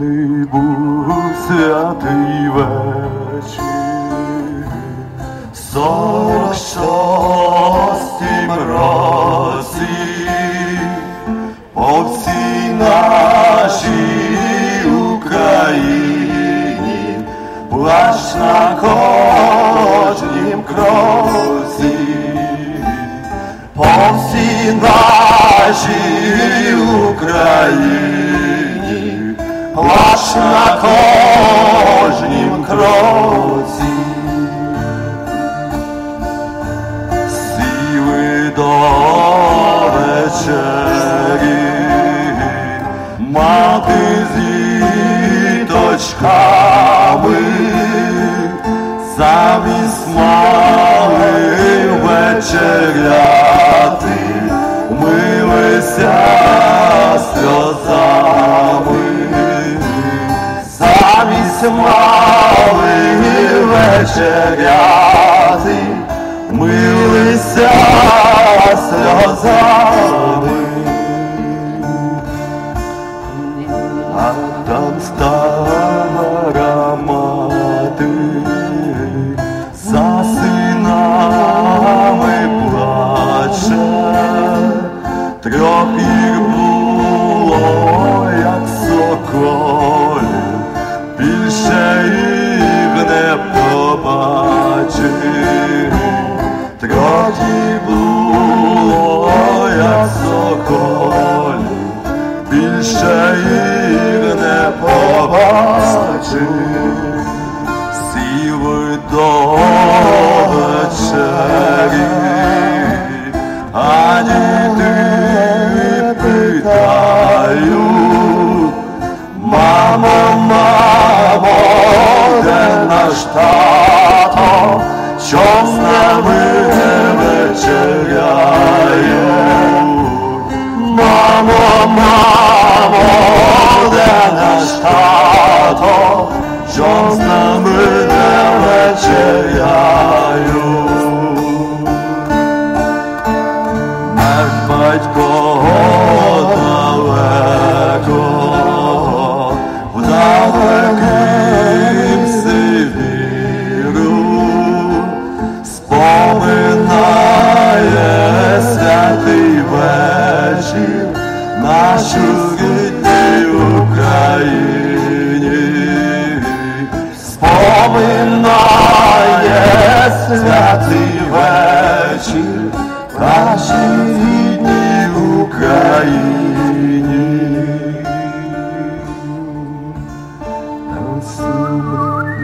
Не був святий вечір, сорок шостім році, по всій нашій Україні, плащ на кожнім кроці, по всій нашій Україні, плащ на кожнім кроці. Сіли до вечері, мати з діточками, замість замість вечеряти, милися сльозами. А там стара мати за синами плаче, трьох більше їх не побачив, сіли до вечері, ти не питають, вечір нашій рідній Україні. Наступний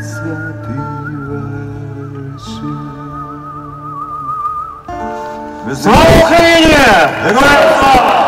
святий вечір. Слава Україні! Героям слава!